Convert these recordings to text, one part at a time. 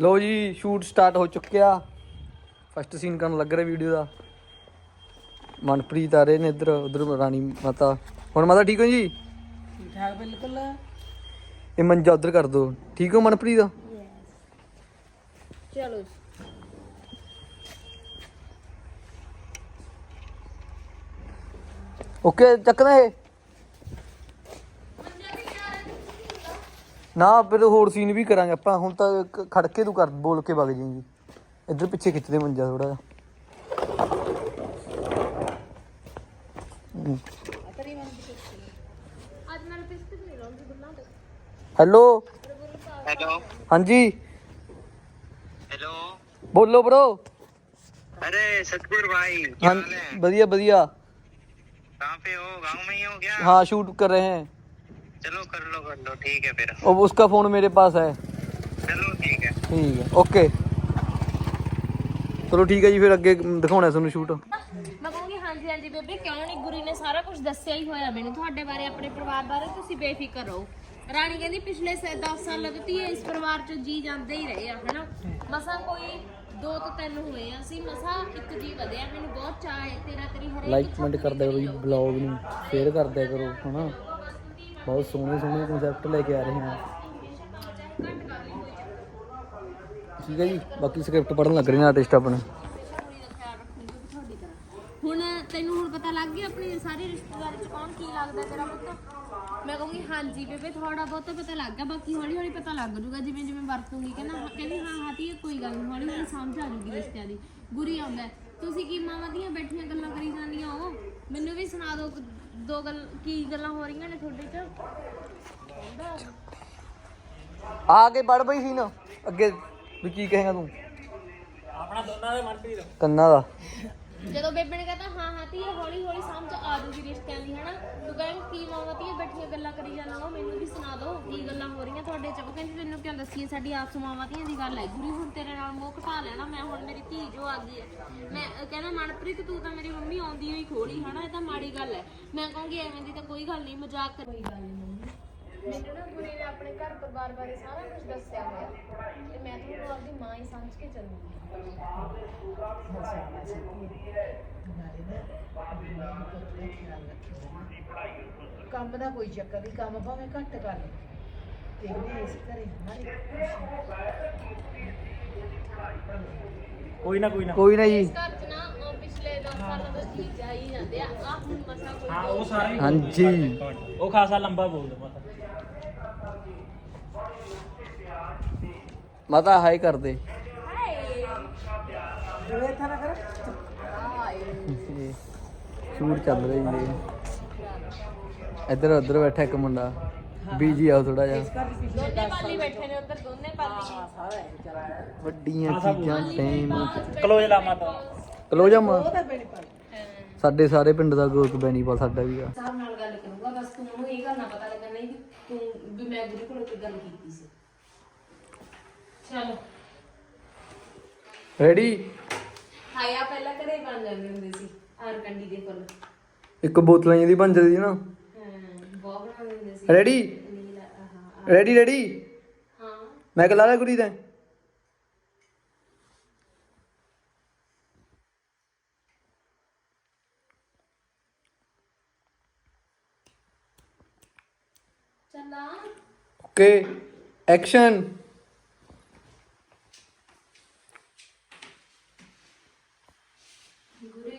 ਲੋ ਜੀ shoot start ਹੋ ਚੁੱਕਿਆ। ਫਸਟ ਸੀਨ ਕਰਨ ਲੱਗ ਰਿਹਾ ਵੀਡੀਓ ਦਾ। ਮਨਪ੍ਰੀਤ ਆ ਰਹੇ ਨੇ ਇੱਧਰ ਉਧਰ ਰਾਣੀ ਮਾਤਾ। ਹੁਣ ਮਾਤਾ ਠੀਕ ਹੋ ਜੀ? ਠੀਕ ਠਾਕ ਬਿਲਕੁਲ। ਇਹ ਮੰਜਾ ਉਧਰ ਕਰ ਦੋ। ਠੀਕ ਹੋ ਮਨਪ੍ਰੀਤ? ਚਲੋ ਓਕੇ ਚੱਕਦਾ ਇਹ? ਨਾ ਆਪੇ ਤਾਂ ਹੋਰ ਸੀਨ ਵੀ ਕਰਾਂਗੇ ਆਪਾਂ ਹੁਣ ਤਾਂ ਕ- ਖੜ ਕੇ ਤੂੰ ਕਰ ਬੋਲ ਕੇ ਵਗ ਜਾਏਂਗੀ ਇੱਧਰ ਪਿੱਛੇ ਖਿੱਚਦੇ ਮੰਜਾ ਥੋੜਾ ਜਿਹਾ ਹੈਲੋ हेलो ਹਾਂਜੀ हेलो ਬੋਲੋ ਬ్రో अरे सतगुर भाई क्या हाल है ਵਧੀਆ ਵਧੀਆ कहाँ पे हो गाँव में ही हो क्या हाँ शूट कर रहे हैं चलो कर लो कर लो ठीक है फिर और उसका फोन मेरे पास है चलो ठीक है ਠੀਕ ਹੈ ਓਕੇ ਚਲੋ ਠੀਕ ਹੈ ਜੀ ਫਿਰ ਅੱਗੇ ਦਿਖਾਉਣਾ ਤੁਹਾਨੂੰ ਸ਼ੂਟ ਮੈਂ ਕਹੂੰਗੀ ਹਾਂਜੀ ਹਾਂਜੀ ਬੇਬੇ ਕਿਉਂ ਨਹੀਂ ਗੁਰੀ ਨੇ ਸਾਰਾ ਕੁਝ ਦੱਸਿਆ ਹੀ ਹੋਇਆ ਮੈਨੂੰ ਤੁਹਾਡੇ ਬਾਰੇ ਆਪਣੇ ਪਰਿਵਾਰ ਬਾਰੇ ਤੁਸੀਂ ਬੇਫਿਕਰ ਰਹੋ ਰਾਣੀ ਕਹਿੰਦੀ ਪਿਛਲੇ 10 ਸਾਲਾਂ ਤੋਂ ਧੀਏ ਇਸ ਪਰਿਵਾਰ ਚ ਜੀ ਜਾਂਦੇ ਹੀ ਰਹੇ ਆ ਹਨਾ ਮਸਾਂ ਕੋਈ ਦੋ ਤੋਂ ਤਿੰਨ ਹੋਏ ਆ ਅਸੀਂ ਮਸਾਂ ਇੱਕ ਜੀ ਵਧਿਆ ਮੈਨੂੰ ਬਹੁਤ ਚਾਅ ਹੈ ਤੇਰਾ ਤੇਰੀ ਹਰੇਕ ਲਾਈਕ ਕਮੈਂਟ ਕਰਦਿਆ ਕਰੋ ਜੀ ਬਲੌਗ ਨੂੰ ਸ਼ੇਅਰ ਕਰਦਿਆ ਕਰੋ ਹਨਾ ਬਹੁਤ ਸੋਹਣੇ ਸੋਹਣੇ ਕਨਸੈਪਟ ਲੈ ਕੇ ਆ ਰਹੇ ਹਾਂ। ਠੀਕ ਹੈ ਜੀ, ਬਾਕੀ ਸਕ੍ਰਿਪਟ ਪੜਨ ਲੱਗ ਰਹੇ ਨੇ ਆਰਟਿਸਟ ਆਪਣੇ। ਹੁਣ ਤੈਨੂੰ ਹੁਣ ਪਤਾ ਲੱਗ ਗਿਆ ਆਪਣੇ ਸਾਰੇ ਰਿਸ਼ਤੇਦਾਰ ਚ ਕੌਣ ਕੀ ਲੱਗਦਾ ਤੇਰਾ ਪੁੱਤ? ਮੈਂ ਕਹੂੰਗੀ ਹਾਂਜੀ ਬੇਬੇ ਥੋੜਾ ਬਹੁਤ ਪਤਾ ਲੱਗ ਗਿਆ, ਬਾਕੀ ਹੌਲੀ ਹੌਲੀ ਪਤਾ ਲੱਗ ਜੂਗਾ ਜਿਵੇਂ ਜਿਵੇਂ ਵਰਤੂਗੀ, ਕਹਿੰਦਾ ਕਹਿੰਦੀ ਹਾਂ ਹਾਤੀ ਕੋਈ ਗੱਲ ਨਹੀਂ ਹੌਲੀ ਹੌਲੀ ਸਮਝ ਆ ਜੂਗੀ ਰਿਸ਼ਤਿਆਂ ਦੀ। ਗੁਰੀ ਆਉਂਦਾ ਤੁਸੀਂ ਕੀ ਮਾਵਾਂ ਦੀਆਂ ਬੈਠੀਆਂ ਗੱਲਾਂ ਕਰੀ ਜਾਂਦੀਆਂ ਹੋ? ਮੈਨੂੰ ਵੀ ਸੁਣਾ ਦਿਓ ਦੋ ਗੱਲ ਕੀ ਗੱਲਾਂ ਹੋ ਰਹੀਆਂ ਨੇ ਤੁਹਾਡੇ ਚ? ਆ ਕੇ ਪੜ ਬਈ ਸੀ ਨਾ ਅੱਗੇ ਵੀ ਕੀ ਕਹੇਗਾ ਤੂੰ? ਆਪਣਾ ਦੋਨਾਂ ਦਾ ਮਨਪ੍ਰੀਤ। ਕੰਨਾਂ ਦਾ। ਜਦੋਂ ਬੇਬੇ ਨੇ ਕਹਿੰਦਾ ਹਾਂ ਹਾਂ, ਧੀਏ, ਹੌਲੀ ਹੌਲੀ ਸਮਝ ਆ ਜੂਗੀ ਰਿਸ਼ਤਿਆਂ ਦੀ, ਹਨਾ? ਤੂੰ ਕਹਿੰਦੀ, ਕੀ ਮਾਵਾਂ ਧੀਏ, ਬੈਠੀਆਂ ਗੱਲਾਂ ਕਰੀ ਜਾਣਾ ਹੋ ਮੈਨੂੰ ਵੀ ਸੁਣਾ ਦਿਓ ਕੀ ਗੱਲਾਂ ਹੋ ਰਹੀਆਂ ਤੁਹਾਡੇ ਚ। ਉਹ ਕਹਿੰਦੀ, ਤੈਨੂੰ ਕਿਉਂ ਦੱਸੀਏ, ਸਾਡੀ ਆਪਸ ਮਾਵਾਂ ਧੀਆਂ ਦੀ ਗੱਲ ਹੈ ਗੁਰੂ ਹੁਣ ਤੇਰੇ ਨਾਲ ਮੋਹ ਘਟਾ ਲੈਣਾ, ਮੈਂ ਹੁਣ ਮੇਰੀ ਧੀ ਜੋ ਆ ਗਈ ਹੈ। ਮੈਂ, ਅਹ ਕਹਿੰਦਾ, ਮਨਪ੍ਰੀਤ, ਤੂੰ ਤਾਂ ਮੇਰੀ ਮੰਮੀ ਆਉਂਦੀ ਹੋਈ ਖੋਲੀ, ਹਨਾ, ਇਹ ਤਾਂ ਮਾੜੀ ਗੱਲ ਹੈ। ਮੈਂ ਕਹੂੰਗੀ, ਐਵੇਂ ਦੀ ਤਾਂ ਕੋਈ ਗੱਲ ਨਹੀਂ, ਮਜ਼ਾਕ ਕਰ ਕੋਈ ਗੱਲ ਨਹੀਂ। ਮੰਮੀ ਮੈਨੂੰ ਨਾ ਗੁਰੀ ਨੇ ਆਪਣੇ ਘਰ ਪਰਿਵਾਰ ਬਾਰੇ ਸਾਰਾ ਕੁਝ ਦੱਸਿਆ ਹੋਇਆ। ਤੇ ਮੈਂ ਤੁਹਾਨੂੰ ਆਪਦੀ ਮਾਂ ਹੀ ਸਮਝ ਕੇ ਚੱਲੂਗੀ। ਕੰਮ ਦਾ ਕੋਈ ਚੱਕਰ ਨਹੀਂ ਕੰਮ ਭਾਵੇਂ ਘੱਟ ਕਰ ਲੈ ਤੇ ਵੀ ਇਸ ਘਰੇ ਹਰ ਕੋਈ ਨਾ ਕੋਈ ਨਾ। ਕੋਈ ਨਾ ਜੀ। ਘਰ ਚ ਨਾ ਉਹ ਪਿਛਲੇ 10 ਸਾਲਾਂ ਤੋਂ ਜੀ ਜਾਈ ਜਾਂਦੇ ਆ। ਆ ਹੁਣ ਮਸਾ ਕੋਈ ਹਾਂ ਉਹ ਸਾਰਾ ਹੀ ਹਾਂਜੀ। ਉਹ ਖਾਸਾ ਲੰਬਾ ਬੋਲਦਾ ਮਤਾ। ਮਾਤਾ ਹਾਈ ਕਰ ਸ਼ੂਟ ਚੱਲ ਰਿਹਾ ਜੀ। ਇੱਧਰ ਉੱਧਰ ਬੈਠਾ ਇੱਕ ਮੁੰਡਾ। ਬੀਜੀ ਆ ਥੋੜਾ ਜਿਹਾ। ਘਰ ਦੀ ਪਿਛਲੇ ਦੋਨੇ ਪਾਲੀ ਬੈਠੇ ਨੇ ਉੱਧਰ ਦੋਨੇ ਪਾਲੀ। ਸਾਰਾ ਇਹ ਚੱਲਦਾ ਵੱਡੀਆਂ ਚੀਜ਼ਾਂ ਟਾਈਮ ਕਲੋਜ ਲਾ ਮਾਤਾ। ਕਲੋਜਮ ਉਹ ਤਾਂ ਬੇਣੀ ਪਾ ਸਾਡੇ ਸਾਰੇ ਪਿੰਡ ਦਾ ਗੋਕ ਬੈਣੀਪਾਲ ਸਾਡਾ ਵੀ ਆ। ਸਾਹਿਬ ਨਾਲ ਗੱਲ ਕਰੂੰਗਾ ਬਸ ਤੂੰ ਉਹਨੂੰ ਇਹ ਗੱਲ ਨਾ ਪਤਾ ਲੱਗਣ ਨਹੀਂ ਕਿ ਤੂੰ ਵੀ ਮੈਂ ਗੁਰੂ ਕੋਲੋਂ ਕੋਈ ਗੱਲ ਕੀਤੀ ਸੀ। ਚਲੋ। ਰੈਡੀ ਹਾਇਆ ਪਹਿਲਾਂ ਘਰੇ ਬਣ ਜਾਂਦੇ ਹੁੰਦੇ ਸੀ ਆਰ ਕੰਡੀ ਦੇ ਫੁੱਲ। ਇੱਕ ਬੋਤਲਾਂ ਜਿਹੀ ਬਣ ਜਾਂਦੀ ਨਾ। ਹਾਂ ਬਹੁਤ ਬਣਾਉਂਦੇ ਹੁੰਦੇ ਸੀ। ਰੈਡੀ ਨੀਲਾ ਆਹ ਰੈਡੀ ਰੈਡੀ ਹਾਂ। ਮੈਂ ਕਲਾ ਲਿਆ ਕੁੜੀ ਦਾ। ਚੱਲਾ ਓਕੇ ਐਕਸ਼ਨ ਗੁਰੀ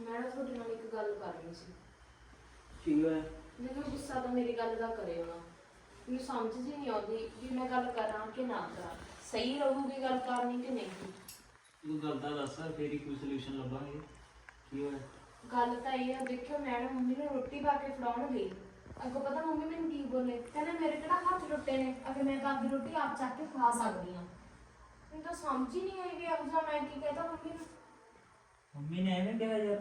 ਮੈਂ ਨਾ ਤੁਹਾਡੇ ਨਾਲ ਇੱਕ ਗੱਲ ਕਰਨੀ ਸੀ ਕੀ ਹੋਇਆ? ਮੈਨੂੰ ਗੁੱਸਾ ਤਾਂ ਮੇਰੀ ਗੱਲ ਦਾ ਕਰਿਓ ਨਾ। ਮੈਨੂੰ ਸਮਝ ਜੀ ਨਹੀਂ ਆਉਂਦੀ ਵੀ ਮੈਂ ਗੱਲ ਕਰਾਂ ਕਿ ਨਾ ਕਰਾਂ। ਸਹੀ ਰਹੂਗੀ ਗੱਲ ਕਰਨੀ ਕਿ ਨਹੀਂ? ਤੂੰ ਗੱਲ ਤਾਂ ਦੱਸ ਫੇਰ ਹੀ ਕੋਈ ਸੋਲੂਸ਼ਨ ਲੱਭਾਂਗੇ। ਕੀ ਹੋਇਆ? ਗੱਲ ਤਾਂ ਇਹ ਆ ਦੇਖਿਓ ਮੈਡਮ ਮੰਮੀ ਨੂੰ ਰੋਟੀ ਪਾ ਕੇ ਫੜਾਉਣ ਗਈ। ਅੱਗੋਂ ਪਤਾ ਮੰਮੀ ਮੈਨੂੰ ਕੀ ਬੋਲੇ? ਕਹਿੰਦੇ ਮੇਰੇ ਕਿਹੜਾ ਹੱਥ ਟੁੱਟੇ ਨੇ? ਅਗੇ ਮੈਂ ਤਾਂ ਆਪਦੀ ਰੋਟੀ ਆਪ ਚੱਕ ਕੇ ਖਾ ਸਕਦੀ ਹਾਂ। ਮੈਨੂੰ ਤਾਂ ਸਮਝ ਹੀ ਨਹੀਂ ਆਈ ਵੀ ਅਗਜਾ ਮੈਂ ਕੀ ਕਹਤਾ ਮੰਮੀ ਨੂੰ। ਮੰਮੀ ਨੇ ਐਵੇਂ ਕਿਹਾ ਯਾਰ?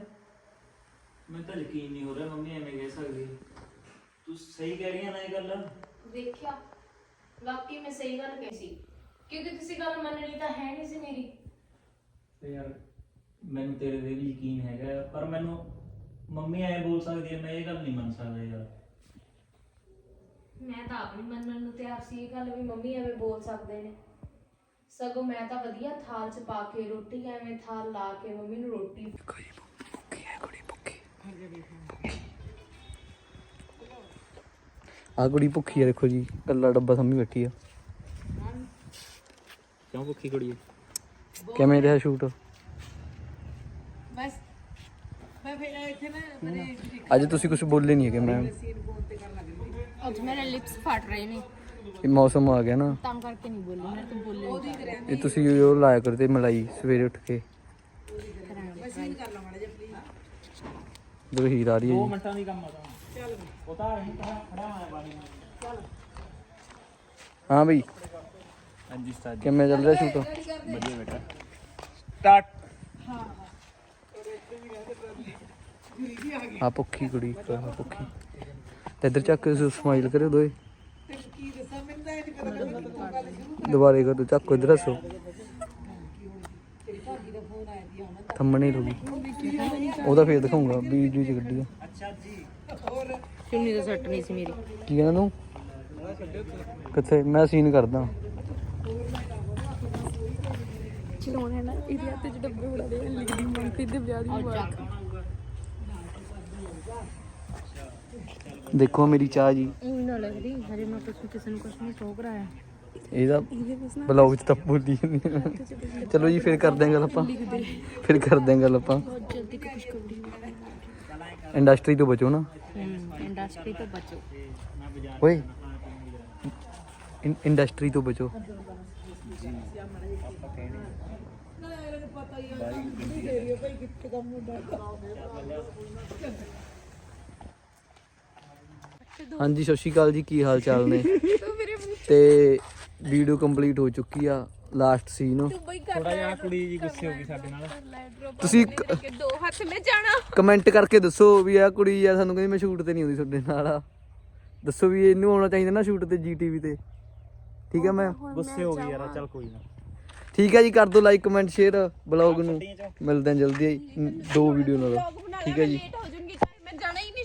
ਮੈਂ ਤਾਂ ਯਕੀਨ ਨਹੀਂ ਹੋ ਰਿਹਾ ਮੰਮੀ ਐਵੇਂ ਕਹਿ ਸਕਦੀ ਹੈ। ਤੂੰ ਸਹੀ ਕਹਿ ਰਹੀ ਹੈ ਨਾ ਇਹ ਗੱਲ? ਦੇਖਿਆ ਵਾਕਈ ਮੈਂ ਸਹੀ ਗੱਲ ਕਹੀ ਸੀ। ਕਿਉਂਕਿ ਤੁਸੀਂ ਗੱਲ ਮੰਨਣੀ ਤਾਂ ਹੈ ਨਹੀਂ ਸੀ ਮੇਰੀ। ਤੇ ਯਾਰ ਮੈਨੂੰ ਤੇਰੇ ਤੇ ਵੀ ਯਕੀਨ ਹੈਗਾ ਪਰ ਮੈਨੂੰ ਮੰਮੀ ਐ ਬੋਲ ਸਕਦੀ ਹੈ ਮੈਂ ਇਹ ਗੱਲ ਨਹੀਂ ਮੰਨ ਸਕਦਾ ਯਾਰ। ਮੈਂ ਤਾਂ ਆਪ ਨਹੀਂ ਮੰਨਣ ਨੂੰ ਤਿਆਰ ਸੀ ਇਹ ਗੱਲ ਵੀ ਮੰਮੀ ਐਵੇਂ ਬੋਲ ਸਕਦੇ ਨੇ। ਸਗੋਂ ਮੈਂ ਤਾਂ ਵਧੀਆ ਥਾਲ 'ਚ ਪਾ ਕੇ ਰੋਟੀ ਐਵੇਂ ਥਾਲ ਲਾ ਕੇ ਮੰਮੀ ਨੂੰ ਰੋਟੀ ਆ ਕੁੜੀ ਭੁੱਖੀ ਹੈ ਦੇਖੋ ਜੀ ਕੱਲਾ ਡੱਬਾ ਸੰਮੀ ਬੈਠੀ ਆ। ਕਿਉਂ ਭੁੱਖੀ ਕੁੜੀ ਹੈ ਕਿਵੇਂ ਰਿਹਾ ਸ਼ੂਟ ਬਸ ਮੈਂ ਫਿਰ ਇੱਥੇ ਨਾ ਮੇਰੇ ਅੱਜ ਤੁਸੀਂ ਕੁਝ ਬੋਲੇ ਨਹੀਂ ਹੈਗੇ ਮੈਮ ਅੱਜ ਮੇਰੇ ਲਿਪਸ ਫਟ ਰਹੇ ਨੇ। ਇਹ ਮੌਸਮ ਆ ਗਿਆ ਨਾ। ਤਾਂ ਕਰਕੇ ਨਹੀਂ ਬੋਲੀ ਮੈਂ ਤਾਂ ਬੋਲੀ ਉਹਦੀ ਕਰਿਆ ਇਹ ਤੁਸੀਂ ਉਹ ਲਾਇਆ ਕਰੋ ਤੇ ਮਲਾਈ ਸਵੇਰੇ ਉੱਠ ਕੇ। ਮੈਂ ਸੀਨ ਕਰ ਲਾ ਮਾੜਾ ਜਿਹਾ ਪਲੀਜ਼ ਜਦੋਂ ਹੀਰ ਆ ਰਹੀ ਹੈ 2 ਜੀ। ਮਿੰਟਾਂ ਦੀ ਕੰਮ ਆ ਹਾਂ ਬਈ। ਹਾਂਜੀ ਉਸਤਾਦ ਜੀ। ਕਿਵੇਂ ਚੱਲ ਰਿਹਾ ਸ਼ੂਟ? ਵਧੀਆ ਬੇਟਾ। ਸਟਾਰਟ ਆ ਭੁੱਖੀ ਕੁੜੀ ਆਹ ਭੁੱਖੀ। ਤੇ ਇੱਧਰ ਚੱਕ ਕੇ ਸਮਾਈਲ ਕਰਿਓ ਦੋਏ। ਦੁਬਾਰੇ ਕਰੋ ਚੱਕੋ ਇੱਧਰ ਹੱਸੋ ਤੇਰੀ ਭਾਗੀ ਦਾ ਫੋਨ ਆਇਆ ਦੀ ਹੁਣ ਥੰਮਣੇ ਰੁਗੀ ਉਹਦਾ ਫੇਰ ਦਿਖਾਉਂਗਾ ਵੀਡੀਓ ਚ ਗੱਡੀ ਆ ਅੱਛਾ ਜੀ। ਚੁੰਨੀ ਦਾ ਸੱਟ ਨਹੀਂ ਸੀ ਮੇਰੀ। ਕੀ ਕਹਿੰਦਾ ਤੂੰ? ਕਿੱਥੇ? ਮੈਂ ਸੀਨ ਕਰਦਾ। ਚਲਾਉਣੇ ਨਾ ਇਹਦੇ ਹੱਥ 'ਚ ਡੱਬੇ ਬੜਾ ਦੇ ਲਿਖਦੀ ਮਨਪ੍ਰੀਤ ਦੇ ਵਿਆਹ ਦੀ ਮੁਬਾਰਕ। ਦੇਖੋ ਮੇਰੀ ਚਾਹ ਜੀ। ਉਹ ਨਾ ਲੱਗਦੀ ਹਜੇ ਮੈਂ ਕੁਛ ਕਿਸੇ ਨੂੰ ਕੁਛ ਨਹੀਂ ਸੋ ਕਰਾਇਆ। ਇਹਦਾ ਬਲੌਗ ਚ ਤਾਂ ਬੋਲੀ। ਚਲੋ ਜੀ ਫਿਰ ਕਰਦੇ ਆਂ ਗੱਲ ਆਪਾਂ। ਫਿਰ ਕਰਦੇ ਆਂ ਗੱਲ ਆਪਾਂ। ਬਹੁਤ ਜਲਦੀ ਖੁਸ਼ਖਬਰੀ ਇੰਡਸਟਰੀ ਤੋਂ ਬਚੋ ਨਾ। ਇੰਡਸਟਰੀ ਤੋਂ ਬਚੋ। ਓਏ ਇੰਡਸਟਰੀ ਤੋਂ ਬਚੋ। ਹਾਂਜੀ ਸਤਿ ਸ਼੍ਰੀ ਅਕਾਲ ਜੀ ਕੀ ਹਾਲ ਚਾਲ ਨੇ? ਤੇ ਵੀਡੀਓ ਕੰਪਲੀਟ ਹੋ ਚੁੱਕੀ ਆ। Last seen. ਥੋੜਾ ਜਿਹਾ ਕੁੜੀ ਜੀ ਗੁੱਸੇ ਹੋ ਗਈ ਸਾਡੇ ਨਾਲ। ਤੁਸੀਂ ਦੋ ਹੱਥ ਮੈਂ ਜਾਣਾ। ਕਮੈਂਟ ਕਰਕੇ ਦੱਸੋ ਵੀ ਆ ਕੁੜੀ ਯਾਰ ਸਾਨੂੰ ਕਹਿੰਦੀ ਮੈਂ ਸ਼ੂਟ ਤੇ ਨਹੀਂ ਆਉਂਦੀ ਤੁਹਾਡੇ ਨਾਲ ਦੱਸੋ ਵੀ ਇਹਨੂੰ ਆਉਣਾ ਚਾਹੀਦਾ ਨਾ ਸ਼ੂਟ ਤੇ ਜੀਟੀਵੀ ਤੇ। ਠੀਕ ਹੈ ਮੈਂ? ਗੁੱਸੇ ਹੋ ਗਈ ਯਾਰ ਚੱਲ ਕੋਈ ਨਾ। ਠੀਕ ਹੈ ਜੀ ਕਰ ਦਿਓ ਲਾਈਕ ਕਮੈਂਟ ਸ਼ੇਅਰ ਬਲੌਗ ਨੂੰ। ਮਿਲਦੇ ਹਾਂ ਜਲਦੀ ਦੋ ਵੀਡੀਓ ਨਾਲ। ਠੀਕ ਹੈ ਜੀ। ਲੇਟ ਹੋ ਜਾਊਂਗੀ ਚਾਹੇ ਮੈਂ ਜਾਣਾ ਹੀ ਨਹੀਂ